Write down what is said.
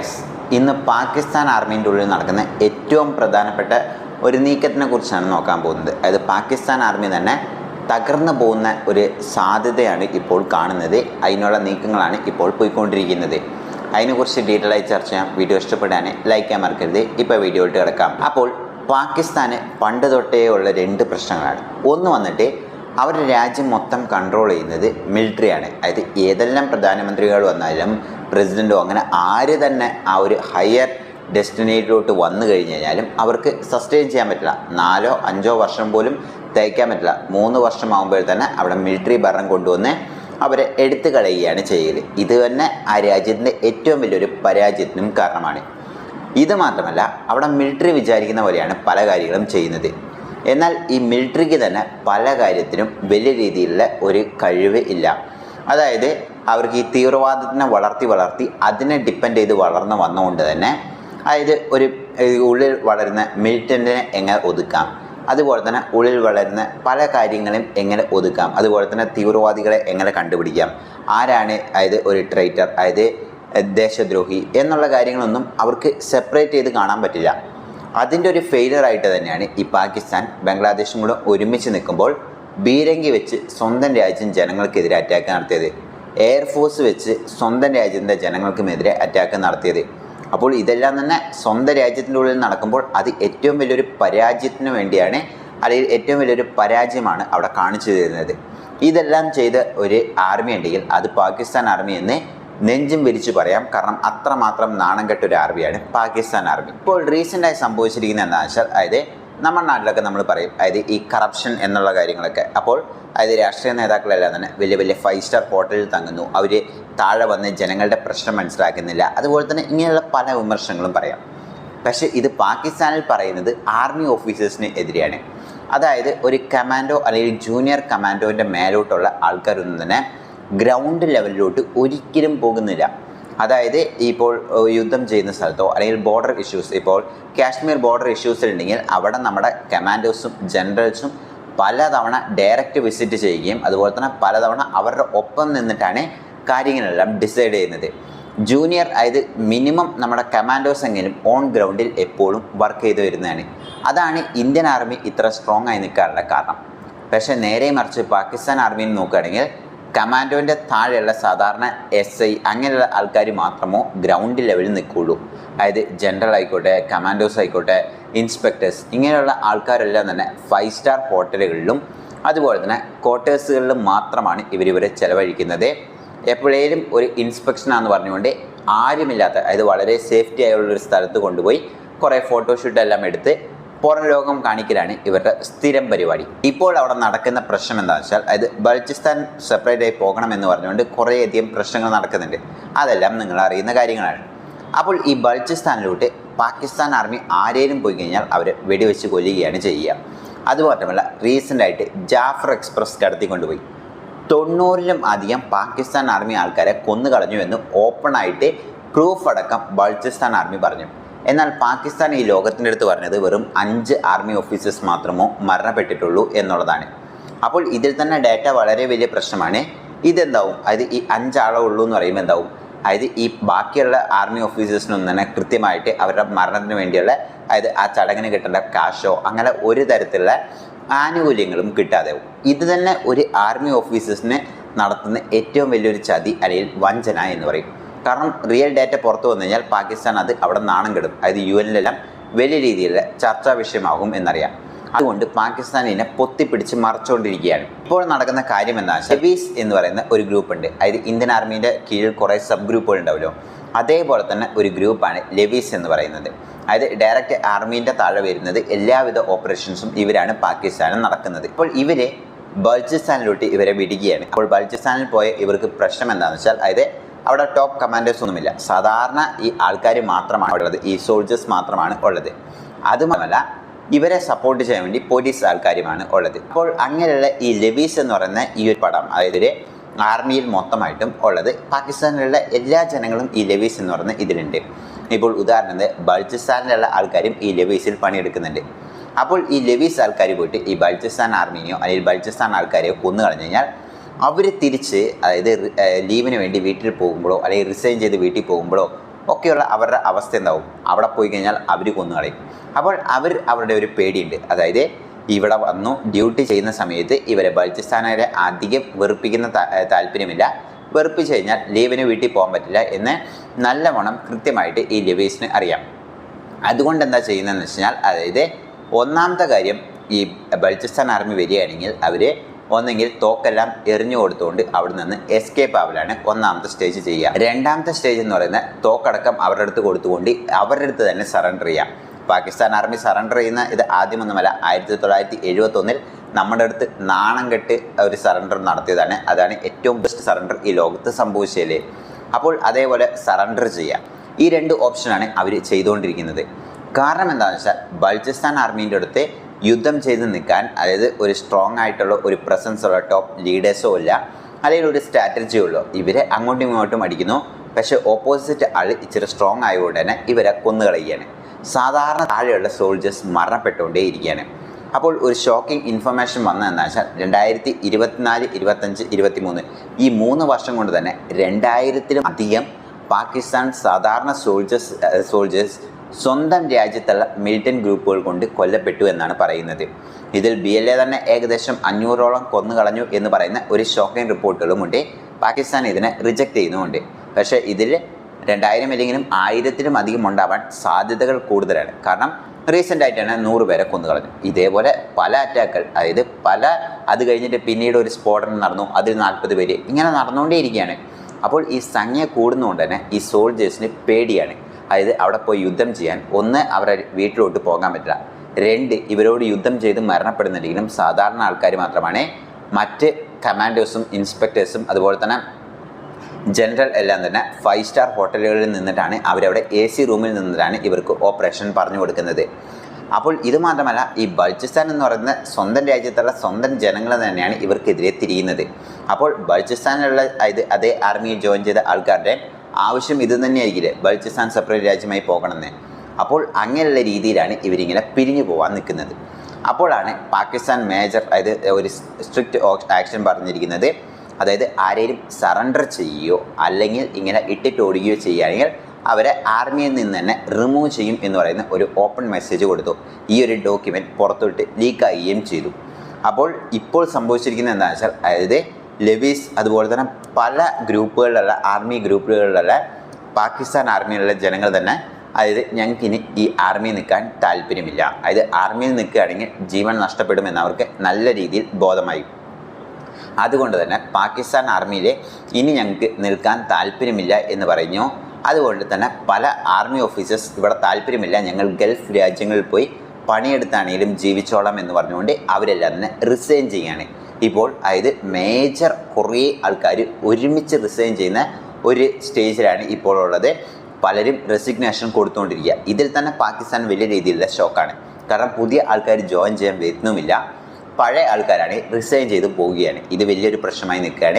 Guys ഇന്ന് പാകിസ്ഥാൻ ആർമീന്റെ ഉള്ളിൽ നടക്കുന്ന ഏറ്റവും പ്രധാനപ്പെട്ട ഒരു നീക്കത്തിനെ കുറിച്ചാണ് നോക്കാൻ പോകുന്നത്. അതായത് പാകിസ്ഥാൻ ആർമി തന്നെ തകർന്നു പോകുന്ന ഒരു സാധ്യതയാണ് ഇപ്പോൾ കാണുന്നത്. അതിനുള്ള നീക്കങ്ങളാണ് ഇപ്പോൾ പോയിക്കൊണ്ടിരിക്കുന്നത്. അതിനെക്കുറിച്ച് ഡീറ്റെയിൽ ആയി ചർച്ച ചെയ്യാം. വീഡിയോ ഇഷ്ടപ്പെടാൻ ലൈക്ക് ചെയ്യാൻ മറക്കരുത്. ഇപ്പോൾ വീഡിയോയിട്ട് കിടക്കാം. അപ്പോൾ പാകിസ്ഥാന് പണ്ട് തൊട്ടേ ഉള്ള രണ്ട് പ്രശ്നങ്ങളാണ്. ഒന്ന് വന്നിട്ട് അവരുടെ രാജ്യം മൊത്തം കൺട്രോൾ ചെയ്യുന്നത് മിലിറ്ററിയാണ് അതായത് ഏതെല്ലാം പ്രധാനമന്ത്രികൾ വന്നാലും പ്രസിഡന്റോ അങ്ങനെ ആര് തന്നെ ആ ഒരു ഹയർ ഡെസ്റ്റിനേറ്റിലോട്ട് വന്നു കഴിഞ്ഞ് കഴിഞ്ഞാലും അവർക്ക് സസ്റ്റെയിൻ ചെയ്യാൻ പറ്റില്ല. നാലോ അഞ്ചോ വർഷം പോലും തയ്ക്കാൻ പറ്റില്ല. മൂന്ന് വർഷമാകുമ്പോൾ തന്നെ അവിടെ മിലിറ്ററി ഭരണം കൊണ്ടുവന്ന് അവരെ എടുത്തു കളയുകയാണ് ചെയ്യൽ. ഇത് തന്നെ ആ രാജ്യത്തിന്റെ ഏറ്റവും വലിയൊരു പരാജയത്തിനും കാരണമാണ്. ഇത് മാത്രമല്ല അവിടെ മിലിറ്ററി വിചാരിക്കുന്ന പോലെയാണ് പല കാര്യങ്ങളും ചെയ്യുന്നത്. എന്നാൽ ഈ മിലിറ്ററിക്ക് തന്നെ പല കാര്യത്തിനും വലിയ രീതിയിലുള്ള ഒരു കഴിവ് ഇല്ല. അതായത് അവർക്ക് ഈ തീവ്രവാദത്തിനെ വളർത്തി വളർത്തി അതിനെ ഡിപ്പെൻഡ് ചെയ്ത് വളർന്നു വന്നുകൊണ്ട് തന്നെ അതായത് ഒരു ഉള്ളിൽ വളരുന്ന മിലിറ്റന്റിനെ എങ്ങനെ ഒതുക്കാം? അതുപോലെ തന്നെ ഉള്ളിൽ വളരുന്ന പല കാര്യങ്ങളും എങ്ങനെ ഒതുക്കാം? അതുപോലെ തന്നെ തീവ്രവാദികളെ എങ്ങനെ കണ്ടുപിടിക്കാം? ആരാണ് അതായത് ഒരു ട്രൈറ്റർ അതായത് ദേശദ്രോഹി എന്നുള്ള കാര്യങ്ങളൊന്നും അവർക്ക് സെപ്പറേറ്റ് ചെയ്ത് കാണാൻ പറ്റില്ല. അതിന്റെ ഒരു ഫെയിലിയർ ആയിട്ട് തന്നെയാണ് ഈ പാകിസ്ഥാൻ ബംഗ്ലാദേശും കൂടെ ഒരുമിച്ച് നിൽക്കുമ്പോൾ ബീരങ്കി വെച്ച് സ്വന്തം രാജ്യം ജനങ്ങൾക്കെതിരെ അറ്റാക്ക് നടത്തിയത്. എയർഫോഴ്സ് വെച്ച് സ്വന്തം രാജ്യത്തിന്റെ ജനങ്ങൾക്കുമെതിരെ അറ്റാക്ക് നടത്തിയത്. അപ്പോൾ ഇതെല്ലാം തന്നെ സ്വന്തം രാജ്യത്തിന്റെ ഉള്ളിൽ നടക്കുമ്പോൾ അത് ഏറ്റവും വലിയൊരു പരാജയത്തിന് വേണ്ടിയാണ് അല്ലെങ്കിൽ ഏറ്റവും വലിയൊരു പരാജയമാണ് അവിടെ കാണിച്ചു തരുന്നത്. ഇതെല്ലാം ചെയ്ത ഒരു ആർമി ഉണ്ടെങ്കിൽ അത് പാകിസ്ഥാൻ ആർമി എന്ന് നെഞ്ചും വിരിച്ചു പറയാം. കാരണം അത്രമാത്രം നാണം കെട്ടൊരു ആർമിയാണ് പാകിസ്ഥാൻ ആർമി ഇപ്പോൾ റീസെന്റായി സംഭവിച്ചിരിക്കുന്ന എന്താണെന്ന് വെച്ചാൽ അതായത് നമ്മുടെ നാട്ടിലൊക്കെ നമ്മൾ പറയും അതായത് ഈ കറപ്ഷൻ എന്നുള്ള കാര്യങ്ങളൊക്കെ. അപ്പോൾ അതായത് രാഷ്ട്രീയ നേതാക്കളെല്ലാം തന്നെ വലിയ വലിയ ഫൈവ് സ്റ്റാർ ഹോട്ടലിൽ തങ്ങുന്നു. അവർ താഴെ വന്ന് ജനങ്ങളുടെ പ്രശ്നം മനസ്സിലാക്കുന്നില്ല. അതുപോലെ തന്നെ ഇങ്ങനെയുള്ള പല വിമർശനങ്ങളും പറയാം. പക്ഷേ ഇത് പാകിസ്ഥാനിൽ പറയുന്നത് ആർമി ഓഫീസേഴ്സിന് എതിരെയാണ്. അതായത് ഒരു കമാൻഡോ അല്ലെങ്കിൽ ജൂനിയർ കമാൻഡോന്റെ മേലോട്ടുള്ള ആൾക്കാരൊന്നും തന്നെ ഗ്രൗണ്ട് ലെവലിലോട്ട് ഒരിക്കലും പോകുന്നില്ല. അതായത് ഇപ്പോൾ യുദ്ധം ചെയ്യുന്ന സ്ഥലത്തോ അല്ലെങ്കിൽ ബോർഡർ ഇഷ്യൂസ് ഇപ്പോൾ കാശ്മീർ ബോർഡർ ഇഷ്യൂസിൽ ഉണ്ടെങ്കിൽ അവിടെ നമ്മുടെ കമാൻഡോസും ജനറൽസും പലതവണ ഡയറക്റ്റ് വിസിറ്റ് ചെയ്യുകയും അതുപോലെ തന്നെ പലതവണ അവരുടെ ഒപ്പം നിന്നിട്ടാണ് കാര്യങ്ങളെല്ലാം ഡിസൈഡ് ചെയ്യുന്നത്. ജൂനിയർ അതായത് മിനിമം നമ്മുടെ കമാൻഡോസ് എങ്കിലും ഓൺ ഗ്രൗണ്ടിൽ എപ്പോഴും വർക്ക് ചെയ്ത് വരുന്നതാണ്. അതാണ് ഇന്ത്യൻ ആർമി ഇത്ര സ്ട്രോങ് ആയി നിൽക്കാനുള്ള കാരണം. പക്ഷേ നേരെ മറിച്ച് പാകിസ്ഥാൻ ആർമിയിൽ നോക്കുകയാണെങ്കിൽ കമാൻഡോന്റെ താഴെയുള്ള സാധാരണ എസ് ഐ അങ്ങനെയുള്ള ആൾക്കാർ മാത്രമോ ഗ്രൗണ്ട് ലെവലിൽ നിൽക്കുകയുള്ളൂ. അതായത് ജനറൽ ആയിക്കോട്ടെ കമാൻഡോസ് ആയിക്കോട്ടെ ഇൻസ്പെക്ടേഴ്സ് ഇങ്ങനെയുള്ള ആൾക്കാരെല്ലാം തന്നെ ഫൈവ് സ്റ്റാർ ഹോട്ടലുകളിലും അതുപോലെ തന്നെ ക്വാർട്ടേഴ്സുകളിലും മാത്രമാണ് ഇവർ ഇവരെ ചെലവഴിക്കുന്നത്. എപ്പോഴേലും ഒരു ഇൻസ്പെക്ഷനാന്ന് പറഞ്ഞുകൊണ്ട് ആരുമില്ലാത്ത അതായത് വളരെ സേഫ്റ്റി ആയുള്ള ഒരു സ്ഥലത്ത് കൊണ്ടുപോയി കുറേ ഫോട്ടോഷൂട്ടെല്ലാം എടുത്ത് പുറം ലോകം കാണിക്കലാണ് ഇവരുടെ സ്ഥിരം പരിപാടി. ഇപ്പോൾ അവിടെ നടക്കുന്ന പ്രശ്നം എന്താണെന്ന് വെച്ചാൽ അതായത് ബൽച്ചിസ്ഥാൻ സെപ്പറേറ്റ് ആയി പോകണം എന്ന് പറഞ്ഞുകൊണ്ട് കുറേയധികം പ്രശ്നങ്ങൾ നടക്കുന്നുണ്ട്. അതെല്ലാം നിങ്ങൾ അറിയുന്ന കാര്യങ്ങളാണ്. അപ്പോൾ ഈ ബൽച്ചിസ്ഥാനിലോട്ട് പാകിസ്ഥാൻ ആർമി ആരേലും പോയി കഴിഞ്ഞാൽ അവരെ വെടിവെച്ച് കൊല്ലുകയാണ് ചെയ്യുക. അതുമാത്രമല്ല റീസെന്റായിട്ട് ജാഫർ എക്സ്പ്രസ് കടത്തിക്കൊണ്ടുപോയി. തൊണ്ണൂറിലും അധികം പാകിസ്ഥാൻ ആർമി ആൾക്കാരെ കൊന്നു കളഞ്ഞു എന്ന് ഓപ്പണായിട്ട് പ്രൂഫ് അടക്കം ബൾച്ചിസ്ഥാൻ ആർമി പറഞ്ഞു. എന്നാൽ പാകിസ്ഥാൻ ഈ ലോകത്തിന്റെ അടുത്ത് പറഞ്ഞത് വെറും അഞ്ച് ആർമി ഓഫീസേഴ്സ് മാത്രമോ മരണപ്പെട്ടിട്ടുള്ളൂ എന്നുള്ളതാണ്. അപ്പോൾ ഇതിൽ തന്നെ ഡാറ്റ വളരെ വലിയ പ്രശ്നമാണ്. ഇതെന്താവും? അതായത് ഈ അഞ്ചാളേ ഉള്ളൂ എന്ന് പറയുമ്പോൾ എന്താവും? അതായത് ഈ ബാക്കിയുള്ള ആർമി ഓഫീസേഴ്സിനൊന്നും തന്നെ കൃത്യമായിട്ട് അവരുടെ മരണത്തിന് വേണ്ടിയുള്ള അതായത് ആ ചടങ്ങിന് കിട്ടേണ്ട കാശോ അങ്ങനെ ഒരു തരത്തിലുള്ള ആനുകൂല്യങ്ങളും കിട്ടാതെ ഇത് തന്നെ ഒരു ആർമി ഓഫീസേഴ്സിനെ നടത്തുന്ന ഏറ്റവും വലിയൊരു ചതി അല്ലെങ്കിൽ വഞ്ചന എന്ന് പറയും. കാരണം റിയൽ ഡാറ്റ പുറത്തു വന്നു കഴിഞ്ഞാൽ പാകിസ്ഥാൻ അത് അവിടെ നാണം കെടും. അതായത് യു എല്ലാം വലിയ രീതിയിലുള്ള ചർച്ചാ വിഷയമാകും എന്നറിയാം. അതുകൊണ്ട് പാകിസ്ഥാനിനെ പൊത്തിപ്പിടിച്ച് മറച്ചുകൊണ്ടിരിക്കുകയാണ്. ഇപ്പോൾ നടക്കുന്ന കാര്യം എന്താ ഹെവീസ് എന്ന് പറയുന്ന ഒരു ഗ്രൂപ്പ് ഉണ്ട്. അതായത് ഇന്ത്യൻ ആർമീന്റെ കീഴിൽ കുറേ സബ് ഗ്രൂപ്പുകൾ ഉണ്ടാവുമല്ലോ അതേപോലെ തന്നെ ഒരു ഗ്രൂപ്പാണ് ലെവീസ് എന്ന് പറയുന്നത്. അതായത് ഡയറക്റ്റ് ആർമീന്റെ താഴെ വരുന്നത് എല്ലാവിധ ഓപ്പറേഷൻസും ഇവരാണ് പാകിസ്ഥാനിൽ നടക്കുന്നത്. ഇപ്പോൾ ഇവരെ ബൾജിസ്ഥാനിലോട്ട് ഇവരെ വിടുകയാണ്. അപ്പോൾ ബൾജിസ്ഥാനിൽ പോയ ഇവർക്ക് പ്രശ്നം എന്താണെന്ന് വെച്ചാൽ അതായത് അവിടെ ടോപ്പ് കമാൻഡേഴ്സ് ഒന്നുമില്ല. സാധാരണ ഈ ആൾക്കാർ മാത്രമാണ് ഉള്ളത്. ഈ സോൾജേഴ്സ് മാത്രമാണ് ഉള്ളത്. അതുമല്ല ഇവരെ സപ്പോർട്ട് ചെയ്യാൻ വേണ്ടി പോലീസ് ആൾക്കാരുമാണ് ഉള്ളത്. അപ്പോൾ അങ്ങനെയുള്ള ഈ ലെവീസ് എന്ന് പറയുന്ന ഈ ഒരു പടം അതായത് ആർമിയിൽ മൊത്തമായിട്ടും ഉള്ളത് പാകിസ്ഥാനിലുള്ള എല്ലാ ജനങ്ങളും ഈ ലെവീസ് എന്ന് പറയുന്ന ഇതിലുണ്ട്. ഇപ്പോൾ ഉദാഹരണത്തിന് ബൾച്ചിസ്ഥാനിലുള്ള ആൾക്കാരും ഈ ലെവീസിൽ പണിയെടുക്കുന്നുണ്ട്. അപ്പോൾ ഈ ലെവീസ് ആൾക്കാർ പോയിട്ട് ഈ ബൾച്ചിസ്ഥാൻ ആർമീനെയോ അല്ലെങ്കിൽ ബൾച്ചിസ്ഥാൻ ആൾക്കാരെയോ കൊന്നു കളഞ്ഞു കഴിഞ്ഞാൽ അവർ തിരിച്ച് അതായത് ലീവിന് വേണ്ടി വീട്ടിൽ പോകുമ്പോഴോ അല്ലെങ്കിൽ റിസൈൻ ചെയ്ത് വീട്ടിൽ പോകുമ്പോഴോ ഒക്കെയുള്ള അവരുടെ അവസ്ഥ എന്താവും? അവിടെ പോയി കഴിഞ്ഞാൽ അവർ കൊന്നു കളയും. അപ്പോൾ അവർ അവരുടെ ഒരു പേടിയുണ്ട്. അതായത് ഇവിടെ വന്നു ഡ്യൂട്ടി ചെയ്യുന്ന സമയത്ത് ഇവരെ ബൽജിസ്ഥാനെ അധികം വെറുപ്പിക്കുന്ന താല്പര്യമില്ല. വെറുപ്പിച്ച് കഴിഞ്ഞാൽ ലീവിന് വീട്ടിൽ പോകാൻ പറ്റില്ല എന്ന് നല്ലവണ്ണം കൃത്യമായിട്ട് ഈ ലിവേഴ്സിന് അറിയാം. അതുകൊണ്ട് എന്താ ചെയ്യുന്നതെന്ന് വെച്ച് കഴിഞ്ഞാൽ അതായത് ഒന്നാമത്തെ കാര്യം ഈ ബൽജിസ്ഥാൻ ആർമി വരികയാണെങ്കിൽ അവർ ഒന്നെങ്കിൽ തോക്കെല്ലാം എറിഞ്ഞു കൊടുത്തുകൊണ്ട് അവിടെ നിന്ന് എസ്കേപ്പ് ആവലാണ് ഒന്നാമത്തെ സ്റ്റേജ് ചെയ്യുക. രണ്ടാമത്തെ സ്റ്റേജ് എന്ന് പറയുന്നത് തോക്കടക്കം അവരുടെ അടുത്ത് കൊടുത്തുകൊണ്ട് അവരുടെ അടുത്ത് തന്നെ സറണ്ടർ ചെയ്യാം. പാകിസ്ഥാൻ ആർമി സറണ്ടർ ചെയ്യുന്ന ഇത് ആദ്യമൊന്നുമല്ല ആയിരത്തി തൊള്ളായിരത്തി എഴുപത്തൊന്നിൽ നമ്മുടെ അടുത്ത് നാണം കെട്ട് ഒരു സറണ്ടർ നടത്തിയതാണ്. അതാണ് ഏറ്റവും ബെസ്റ്റ് സറണ്ടർ ഈ ലോകത്ത് സംഭവിച്ചതിൽ അപ്പോൾ അതേപോലെ സറണ്ടർ ചെയ്യാം ഈ രണ്ട് ഓപ്ഷനാണ് അവർ ചെയ്തുകൊണ്ടിരിക്കുന്നത്. കാരണം എന്താണെന്ന് വെച്ചാൽ ബൽജിസ്ഥാൻ ആർമീന്റെ അടുത്ത് യുദ്ധം ചെയ്ത് നിൽക്കാൻ അതായത് ഒരു സ്ട്രോങ് ആയിട്ടുള്ള ഒരു പ്രസൻസ് ഉള്ള ടോപ്പ് ലീഡേഴ്സോ ഇല്ല. അല്ലെങ്കിൽ ഒരു സ്ട്രാറ്റജിയോ ഉള്ളൂ ഇവരെ അങ്ങോട്ടും ഇങ്ങോട്ടും അടിക്കുന്നു. പക്ഷേ ഓപ്പോസിറ്റ് ആൾ ഇച്ചിരി സ്ട്രോങ് ആയതുകൊണ്ട് തന്നെ ഇവരെ കൊന്നുകളയുകയാണ്. സാധാരണ താഴെയുള്ള സോൾജേഴ്സ് മരണപ്പെട്ടുകൊണ്ടേ ഇരിക്കുകയാണ് അപ്പോൾ ഒരു ഷോക്കിംഗ് ഇൻഫർമേഷൻ വന്നതെന്ന് വെച്ചാൽ രണ്ടായിരത്തി ഇരുപത്തിനാല് ഇരുപത്തഞ്ച് ഇരുപത്തി മൂന്ന് ഈ മൂന്ന് വർഷം കൊണ്ട് തന്നെ രണ്ടായിരത്തിലും അധികം പാകിസ്ഥാൻ സാധാരണ സോൾജേഴ്സ് സോൾജേഴ്സ് സ്വന്തം രാജ്യത്തുള്ള മിലിറ്റന്റ് ഗ്രൂപ്പുകൾ കൊണ്ട് കൊല്ലപ്പെട്ടു എന്നാണ് പറയുന്നത്. ഇതിൽ ബി എൽ എ തന്നെ ഏകദേശം അഞ്ഞൂറോളം കൊന്നുകളഞ്ഞു എന്ന് പറയുന്ന ഒരു ഷോക്കിംഗ് റിപ്പോർട്ടുകളുമുണ്ട് പാകിസ്ഥാൻ ഇതിനെ റിജക്റ്റ് ചെയ്യുന്നുമുണ്ട്. പക്ഷേ ഇതിൽ രണ്ടായിരം അല്ലെങ്കിലും ആയിരത്തിലും അധികം ഉണ്ടാവാൻ സാധ്യതകൾ കൂടുതലാണ്. കാരണം റീസെന്റ് ആയിട്ടാണ് നൂറ് പേരെ കൊന്നുകളഞ്ഞു ഇതേപോലെ പല അറ്റാക്കുകൾ അതായത് പല അത് കഴിഞ്ഞിട്ട് പിന്നീട് ഒരു സ്ഫോടനം നടന്നു അതിൽ നാൽപ്പത് പേര് ഇങ്ങനെ നടന്നുകൊണ്ടേയിരിക്കുകയാണ്. അപ്പോൾ ഈ സംഖ്യ കൂടുന്നതുകൊണ്ട് തന്നെ ഈ സോൾജേഴ്സിന് പേടിയാണ്. അതായത് അവിടെ പോയി യുദ്ധം ചെയ്യാൻ. ഒന്ന് അവരെ വീട്ടിലോട്ട് പോകാൻ പറ്റില്ല. രണ്ട് ഇവരോട് യുദ്ധം ചെയ്ത് മരണപ്പെടുന്നുണ്ടെങ്കിലും സാധാരണ ആൾക്കാർ മാത്രമാണ്. മറ്റ് കമാൻഡേഴ്സും ഇൻസ്പെക്ടേഴ്സും അതുപോലെ തന്നെ ജനറൽ എല്ലാം തന്നെ ഫൈവ് സ്റ്റാർ ഹോട്ടലുകളിൽ നിന്നിട്ടാണ് അവരവിടെ എ സി റൂമിൽ നിന്നിട്ടാണ് ഇവർക്ക് ഓപ്പറേഷൻ പറഞ്ഞു കൊടുക്കുന്നത്. അപ്പോൾ ഇത് മാത്രമല്ല ഈ ബൾജിസ്ഥാൻ എന്ന് പറയുന്ന സ്വന്തം രാജ്യത്തുള്ള സ്വന്തം ജനങ്ങൾ തന്നെയാണ് ഇവർക്കെതിരെ തിരിയുന്നത്. അപ്പോൾ ബൾജിസ്ഥാനിലുള്ള ഇത് അതേ ആർമിയിൽ ജോയിൻ ചെയ്ത ആൾക്കാരുടെ ആവശ്യം ഇത് തന്നെയായിരിക്കില്ലേ? ബൾച്ചിസ്ഥാൻ സെപ്പറേറ്റ് രാജ്യമായി പോകണമെന്ന്. അപ്പോൾ അങ്ങനെയുള്ള രീതിയിലാണ് ഇവരിങ്ങനെ പിരിഞ്ഞു പോകാൻ നിൽക്കുന്നത്. അപ്പോഴാണ് പാകിസ്ഥാൻ മേജർ അതായത് ഒരു സ്ട്രിക്റ്റ് ആക്ഷൻ പറഞ്ഞിരിക്കുന്നത്. അതായത് ആരെയും സറണ്ടർ ചെയ്യുകയോ അല്ലെങ്കിൽ ഇങ്ങനെ ഇട്ടിട്ട് ഓടുകയോ ചെയ്യുകയാണെങ്കിൽ അവരെ ആർമിയിൽ നിന്ന് തന്നെ റിമൂവ് ചെയ്യും എന്ന് പറയുന്ന ഒരു ഓപ്പൺ മെസ്സേജ് കൊടുത്തു. ഈ ഒരു ഡോക്യുമെന്റ് പുറത്തോട്ട് ലീക്കാകുകയും ചെയ്തു. അപ്പോൾ ഇപ്പോൾ സംഭവിച്ചിരിക്കുന്നത് എന്താണെന്ന് വെച്ചാൽ അതായത് ലെവീസ് അതുപോലെ തന്നെ പല ഗ്രൂപ്പുകളിലുള്ള ആർമി ഗ്രൂപ്പുകളിലുള്ള പാകിസ്ഥാൻ ആർമിയിലുള്ള ജനങ്ങൾ തന്നെ അതായത് ഞങ്ങൾക്കിനി ഈ ആർമിയിൽ നിൽക്കാൻ താല്പര്യമില്ല. അതായത് ആർമിയിൽ നിൽക്കുകയാണെങ്കിൽ ജീവൻ നഷ്ടപ്പെടുമെന്ന് അവർക്ക് നല്ല രീതിയിൽ ബോധമായി. അതുകൊണ്ട് തന്നെ പാകിസ്ഥാൻ ആർമിയിൽ ഇനി ഞങ്ങൾക്ക് നിൽക്കാൻ താല്പര്യമില്ല എന്ന് പറഞ്ഞു അതുകൊണ്ട് തന്നെ പല ആർമി ഓഫീസേഴ്സ് ഇവിടെ താല്പര്യമില്ല. ഞങ്ങൾ ഗൾഫ് രാജ്യങ്ങളിൽ പോയി പണിയെടുത്താണെങ്കിലും ജീവിച്ചോളാം എന്ന് പറഞ്ഞുകൊണ്ട് അവരെല്ലാം തന്നെ റിസൈൻ ചെയ്യുകയാണ്. ഇപ്പോൾ അതായത് മേജർ കുറേ ആൾക്കാർ ഒരുമിച്ച് റിസൈൻ ചെയ്യുന്ന ഒരു സ്റ്റേജിലാണ് ഇപ്പോൾ ഉള്ളത്. പലരും റെസിഗ്നേഷൻ കൊടുത്തുകൊണ്ടിരിക്കുക ഇതിൽ തന്നെ പാകിസ്ഥാൻ വലിയ രീതിയിലുള്ള ഷോക്കാണ് കാരണം പുതിയ ആൾക്കാർ ജോയിൻ ചെയ്യാൻ വരുന്നുമില്ല. പഴയ ആൾക്കാരാണ് റിസൈൻ ചെയ്ത് പോവുകയാണ്. ഇത് വലിയൊരു പ്രശ്നമായി നിൽക്കുകയാണ്.